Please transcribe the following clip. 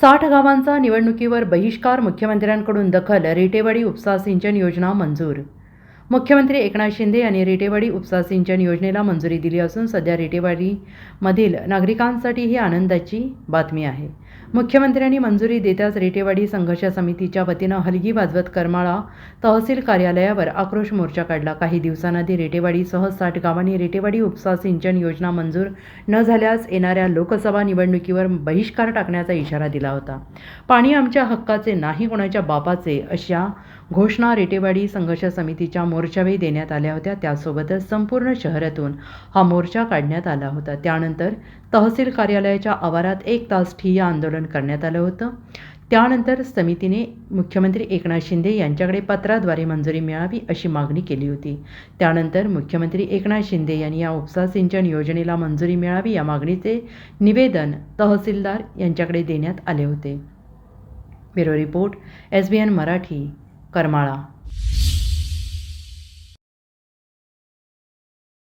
साठ गावांचा निवडणुकीवर बहिष्कार मुख्यमंत्र्यांकडून दखल रेटेवाडी उपसा सिंचन योजना मंजूर मुख्यमंत्री एकनाथ शिंदे यांनी रेटेवाडी उपसा सिंचन योजनेला मंजुरी दिली असून सध्या रेटेवाडीमधील नागरिकांसाठी ही आनंदाची बातमी आहे. मुख्यमंत्र्यांनी मंजुरी देताच रेटेवाडी संघर्ष समितीच्या वतीनं हलगी वाजवत करमाळा तहसील कार्यालयावर आक्रोश मोर्चा काढला. काही दिवसांआधी रेटेवाडीसह साठ गावांनी रेटेवाडी उपसा सिंचन योजना मंजूर न झाल्यास येणाऱ्या लोकसभा निवडणुकीवर बहिष्कार टाकण्याचा इशारा दिला होता. पाणी आमच्या हक्काचे नाही कोणाच्या बापाचे अशा घोषणा रेटेवाडी संघर्ष समितीच्या मोर्चावेळी देण्यात आल्या होत्या. त्यासोबतच संपूर्ण शहरातून हा मोर्चा काढण्यात आला होता. त्यानंतर तहसील कार्यालयाच्या आवारात एक तास ठिय्या आंदोलन करण्यात आलं होतं. त्यानंतर समितीने मुख्यमंत्री एकनाथ शिंदे यांच्याकडे पत्राद्वारे मंजुरी मिळावी अशी मागणी केली होती. त्यानंतर मुख्यमंत्री एकनाथ शिंदे यांनी या उपसा सिंचन योजनेला मंजुरी मिळावी या मागणीचे निवेदन तहसीलदार यांच्याकडे देण्यात आले होते. Bureau report S B N Marathi Karmala.